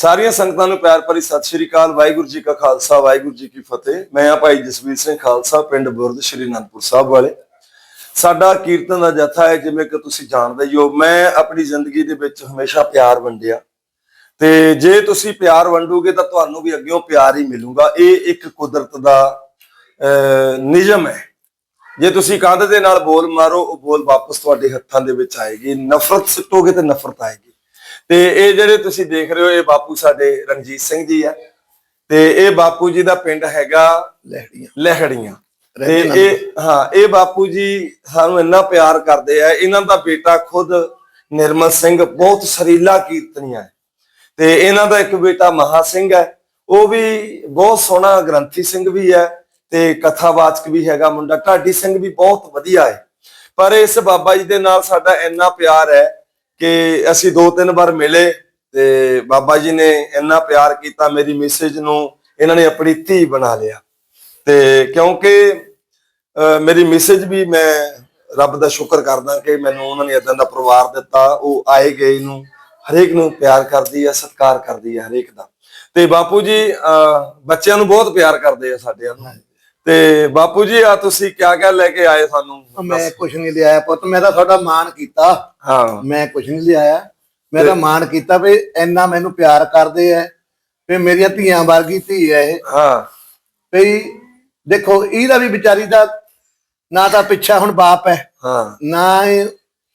ਸਾਰੀਆਂ ਸੰਗਤਾਂ ਨੂੰ ਪਿਆਰ ਭਰੀ ਸਤਿ ਸ਼੍ਰੀ ਅਕਾਲ, ਵਾਹਿਗੁਰੂ ਜੀ ਕਾ ਖਾਲਸਾ, ਵਾਹਿਗੁਰੂ ਜੀ ਕੀ ਫਤਿਹ। ਮੈਂ ਆ ਭਾਈ ਜਸਵੀਰ ਸਿੰਘ ਖਾਲਸਾ, ਪਿੰਡ ਬੁਰਦ, ਸ਼੍ਰੀ ਅਨੰਦਪੁਰ ਸਾਹਿਬ ਵਾਲੇ। ਸਾਡਾ ਕੀਰਤਨ ਦਾ ਜਥਾ ਹੈ, ਜਿਵੇਂ ਕਿ ਤੁਸੀਂ ਜਾਣਦੇ ਹੀ ਹੋ, ਮੈਂ ਆਪਣੀ ਜ਼ਿੰਦਗੀ ਦੇ ਵਿੱਚ ਹਮੇਸ਼ਾ ਪਿਆਰ ਵੰਡਿਆ। ਤੇ ਜੇ ਤੁਸੀਂ ਪਿਆਰ ਵੰਡੋਗੇ, ਤਾਂ ਤੁਹਾਨੂੰ ਵੀ ਅੱਗਿਓਂ ਪਿਆਰ ਹੀ ਮਿਲੂਗਾ। ਇਹ ਇੱਕ ਕੁਦਰਤ ਦਾ ਨਿਯਮ ਹੈ। ਜੇ ਤੁਸੀਂ ਕੰਧ ਦੇ ਨਾਲ ਬੋਲ ਮਾਰੋ, ਉਹ ਬੋਲ ਵਾਪਸ ਤੁਹਾਡੇ ਹੱਥਾਂ ਦੇ ਵਿੱਚ ਆਏਗੀ। ਨਫ਼ਰਤ ਸਿੱਟੋਗੇ, ਤੇ ਨਫ਼ਰਤ ਆਏਗੀ। ਤੇ ਇਹ ਜਿਹੜੇ ਤੁਸੀਂ ਦੇਖ ਰਹੇ ਹੋ ਇਹ ਬਾਪੂ ਸਾਡੇ ਰਣਜੀਤ ਸਿੰਘ ਜੀ ਆ। ਤੇ ਇਹ ਬਾਪੂ ਜੀ ਦਾ ਪਿੰਡ ਹੈਗਾ ਲਹਿੜੀਆਂ। ਲਹਿੜੀਆਂ। ਤੇ ਇਹ ਹਾਂ ਇਹ ਬਾਪੂ ਜੀ ਸਾਨੂੰ ਇੰਨਾ ਪਿਆਰ ਕਰਦੇ ਆ। ਇਹਨਾਂ ਦਾ ਬੇਟਾ ਖੁਦ ਨਿਰਮਲ ਸਿੰਘ ਬਹੁਤ ਸਰੀਲਾ ਕੀਰਤਨੀਆ ਹੈ। ਤੇ ਇਹਨਾਂ ਦਾ ਇੱਕ ਬੇਟਾ ਮਹਾ ਸਿੰਘ ਹੈ। ਉਹ ਵੀ ਬਹੁਤ ਸੋਹਣਾ ਗ੍ਰੰਥੀ ਸਿੰਘ ਵੀ ਹੈ ਤੇ ਕਥਾਵਾਚਕ ਵੀ ਹੈਗਾ ਮੁੰਡਾ। ਢਾਡੀ ਸਿੰਘ ਵੀ ਬਹੁਤ ਵਧੀਆ ਹੈ। ਪਰ ਇਸ ਬਾਬਾ ਜੀ ਦੇ ਨਾਲ ਸਾਡਾ ਇੰਨਾ ਪਿਆਰ ਹੈ ਕਿ ਅਸੀਂ ਦੋ ਤਿੰਨ ਵਾਰ ਮਿਲੇ ਤੇ ਬਾਬਾ ਜੀ ਨੇ ਇੰਨਾ ਪਿਆਰ ਕੀਤਾ ਮੇਰੀ ਮਿਸੇਜ ਨੂੰ ਇਹਨਾਂ ਨੇ ਆਪਣੀ ਧੀ ਬਣਾ ਲਿਆ। ਤੇ ਕਿਉਂਕਿ ਅਹ, ਮੇਰੀ ਮੈਸੇਜ ਵੀ ਮੈਂ ਰੱਬ ਦਾ ਸ਼ੁਕਰ ਕਰਦਾ ਕਿ ਮੈਨੂੰ ਉਹਨਾਂ ਨੇ ਇਦਾਂ ਦਾ ਪਰਿਵਾਰ ਦਿੱਤਾ ਉਹ ਆਏ ਗਏ ਨੂੰ ਹਰੇਕ ਨੂੰ ਪਿਆਰ ਕਰਦੀ ਹੈ ਸਤਿਕਾਰ ਕਰਦੀ ਹੈ ਹਰੇਕ ਦਾ। ਤੇ ਬਾਪੂ ਜੀ ਅਹ, ਬੱਚਿਆਂ ਨੂੰ ਬਹੁਤ ਪਿਆਰ ਕਰਦੇ ਆ ਸਾਡੇ ਨੂੰ। ਤੇ ਬਾਪੂ ਜੀ ਆ ਤੁਸੀਂ ਕਿਆ ਕਿਆ ਲੈ ਕੇ ਆਏ ਸਾਨੂੰ? ਮੈਂ ਕੁਝ ਨਹੀਂ ਲਿਆਇਆ ਪੁੱਤ ਮੈਂ ਤਾਂ ਤੁਹਾਡਾ ਮਾਣ ਕੀਤਾ। ਹਾਂ। ਮੈਂ ਕੁਝ ਨਹੀਂ ਲਿਆਇਆ। ਮੈਂ ਤਾਂ ਮਾਣ ਕੀਤਾ ਵੀ ਇੰਨਾ ਮੈਨੂੰ ਪਿਆਰ ਕਰਦੇ ਐ ਵੀ ਮੇਰੀਆਂ ਧੀਆਂ ਵਰਗੀ ਧੀ ਐ ਇਹ। ਹਾਂ। ਵੀ ਦੇਖੋ ਇਹਦਾ ਵੀ ਵਿਚਾਰੀ ਦਾ ਨਾ ਤਾਂ ਪਿੱਛਾ ਹੁਣ ਬਾਪ ਹੈ ਹਾਂ। ਨਾ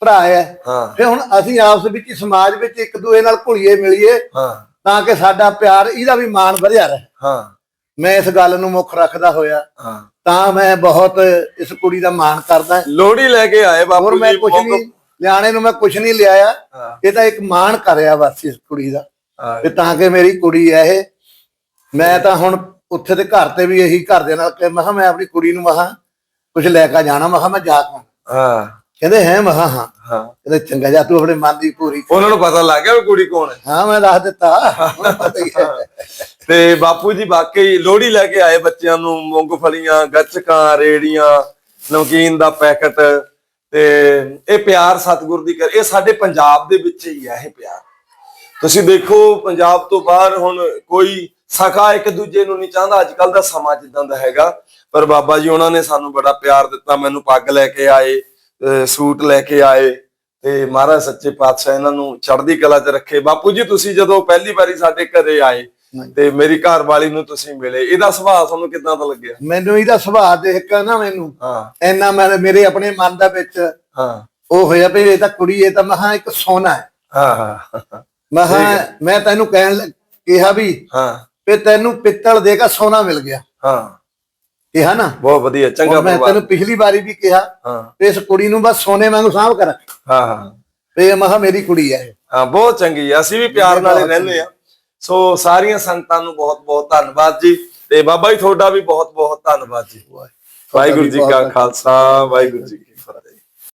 ਭਰਾ ਹੈ ਹਾਂ। ਫੇ ਹੁਣ ਅਸੀਂ ਆਪਸ ਵਿੱਚ ਸਮਾਜ ਵਿੱਚ ਇੱਕ ਦੂਏ ਨਾਲ ਘੁਲੀਏ ਮਿਲੀਏ ਹਾਂ। ਤਾਂ ਕਿ ਸਾਡਾ ਪਿਆਰ ਇਹਦਾ ਵੀ ਮਾਣ ਵਧਿਆ ਰਹੇ। ਹਾਂ। ਮੈਂ ਇਸ ਗੱਲ ਨੂੰ ਮੁੱਖ ਰੱਖਦਾ ਹੋਇਆ। ਹਾਂ। ਤਾਂ ਮੈਂ ਬਹੁਤ ਇਸ ਕੁੜੀ ਦਾ ਮਾਣ ਕਰਦਾ। ਲੋਹੜੀ ਲੈ ਕੇ ਆਏ ਬਾਪੂ ਹੋਰ ਮੈਂ ਜੀ ਕੁਝ ਨਹੀਂ ਲਿਆਣੇ ਨੂੰ ਮੈਂ ਕੁਝ ਨਹੀਂ ਲਿਆਇਆ। ਇਹ ਤਾਂ ਇੱਕ ਮਾਣ ਕਰਿਆ ਬਸ ਇਸ ਕੁੜੀ ਦਾ। ਤੇ ਤਾਂ ਕਿ ਮੇਰੀ ਕੁੜੀ ਹੈ ਇਹ। ਮੈਂ ਤਾਂ ਹੁਣ ਉੱਥੇ ਦੇ ਘਰ ਤੇ ਵੀ ਇਹੀ ਘਰ ਦੇ ਨਾਲ ਕਿ ਮੈਂ ਮੈਂ ਆਪਣੀ ਕੁੜੀ ਨੂੰ ਮਹਾ ਕੁਝ ਲੈ ਕੇ ਜਾਣਾ ਮੈਂ ਕਿਹਾ ਮੈਂ ਜਾ ਕੇ। ਹਾਂ। ਕਹਿੰਦੇ ਹੈ ਮਹਾ ਹਾਂ। ਹਾਂ। ਕਹਿੰਦੇ ਚੰਗਾ ਜਾ ਤੂੰ ਆਪਣੇ ਮਨ ਦੀ ਪੂਰੀ ਉਹਨਾਂ ਨੂੰ ਪਤਾ ਲੱਗ ਗਿਆ ਵੀ ਕੁੜੀ ਕੌਣ ਹੈ। ਹਾਂ ਮੈਂ ਦੱਸ ਦਿੱਤਾ। ਉਹਨਾਂ ਨੂੰ ਪਤਾ ਹੀ ਹੈ। ਤੇ ਬਾਪੂ ਜੀ ਵਾਕਈ ਲੋਹੜੀ ਲੈ ਕੇ ਆਏ ਬੱਚਿਆਂ ਨੂੰ ਮੂੰਗਫਲੀਆਂ ਗੱਚਕਾਂ, ਰੇੜੀਆਂ, ਨਮਕੀਨ ਦਾ ਪੈਕਟ ਤੇ ਇਹ ਪਿਆਰ ਸਤਿਗੁਰ ਦੀ ਕਰ, ਇਹ ਸਾਡੇ ਪੰਜਾਬ ਦੇ ਵਿੱਚ ਹੀ ਹੈ ਇਹ ਪਿਆਰ। ਤੁਸੀਂ ਦੇਖੋ ਪੰਜਾਬ ਤੋਂ ਬਾਹਰ ਹੁਣ ਕੋਈ ਸਖਾ ਇੱਕ ਦੂਜੇ ਨੂੰ ਨਹੀਂ ਚਾਹੁੰਦਾ, ਅੱਜ ਕੱਲ ਦਾ ਸਮਾਂ ਜਿੱਦਾਂ ਦਾ ਹੈਗਾ। ਪਰ ਬਾਬਾ ਜੀ ਉਹਨਾਂ ਨੇ ਸਾਨੂੰ ਬੜਾ ਪਿਆਰ ਦਿੱਤਾ, ਮੈਨੂੰ ਪੱਗ ਲੈ ਕੇ ਆਏ ਸੂਟ ਲੈ ਕੇ ਆਏ ਤੇ ਮਹਾਰਾਜ ਸੱਚੇ ਪਾਤਸ਼ਾਹ ਇਹਨਾਂ ਨੂੰ ਚੜ੍ਹਦੀ ਕਲਾ 'ਚ ਰੱਖੇ। ਬਾਪੂ ਜੀ, ਤੁਸੀਂ ਜਦੋਂ ਪਹਿਲੀ ਵਾਰੀ ਸਾਡੇ ਘਰੇ ਆਏ ਤੇ ਮੇਰੀ ਘਰ ਵਾਲੀ ਨੂੰ ਤੁਸੀਂ ਮਿਲੇ। ਇਹਦਾ ਸੁਭਾਅ ਤੁਹਾਨੂੰ ਕਿਦਾਂ ਦਾ ਲੱਗਿਆ? ਮੈਨੂੰ ਇਹਦਾ ਸੁਭਾਅ ਦੇਖ ਕੇ ਨਾ ਮੈਨੂੰ ਹਾਂ। ਇੰਨਾ ਮੈਂ ਮੇਰੇ ਆਪਣੇ ਮਨ ਦਾ ਵਿੱਚ ਹਾਂ। ਉਹ ਹੋਇਆ ਵੀ ਇਹ ਤਾਂ ਕੁੜੀ ਇਹ ਤਾਂ ਮਹਾ ਇੱਕ ਸੋਨਾ ਹੈ। ਹਾਂ ਹਾਂ ਮਹਾ ਮੈਂ ਤੈਨੂੰ ਕਹਿਣ ਕਿਹਾ ਵੀ ਹਾਂ। ਵੀ ਤੈਨੂੰ ਪਿੱਤਲ ਦੇ ਕੇ ਸੋਨਾ ਮਿਲ ਗਿਆ। ਹਾਂ। ਕਿਹਾ ਨਾ? ਬਹੁਤ ਵਧੀਆ ਚੰਗਾ ਮੈਂ ਤੈਨੂੰ ਪਿਛਲੀ ਵਾਰੀ ਵੀ ਕਿਹਾ ਹਾਂ। ਇਸ ਕੁੜੀ ਨੂੰ ਬਸ ਸੋਨੇ ਵਾਂਗੂ ਸਾਂਭ ਕੇ ਰੱਖ। ਹਾਂ ਹਾਂ। ਇਹ ਮਹਾ ਮੇਰੀ ਕੁੜੀ ਹੈ। ਹਾਂ ਬਹੁਤ ਚੰਗੀ ਆ। ਅਸੀਂ ਵੀ ਪਿਆਰ ਨਾਲ ਹੀ ਰਹਿੰਦੇ ਆ। ਸੋ ਸਾਰੀਆਂ ਸੰਗਤਾਂ ਨੂੰ ਬਹੁਤ ਬਹੁਤ ਧੰਨਵਾਦ ਜੀ ਤੇ ਬਾਬਾ ਜੀ ਤੁਹਾਡਾ ਵੀ ਬਹੁਤ ਬਹੁਤ ਧੰਨਵਾਦ ਜੀ। ਵਾਹਿਗੁਰੂ ਜੀ ਕਾ ਖਾਲਸਾ। ਵਾਹਿਗੁਰੂ ਜੀ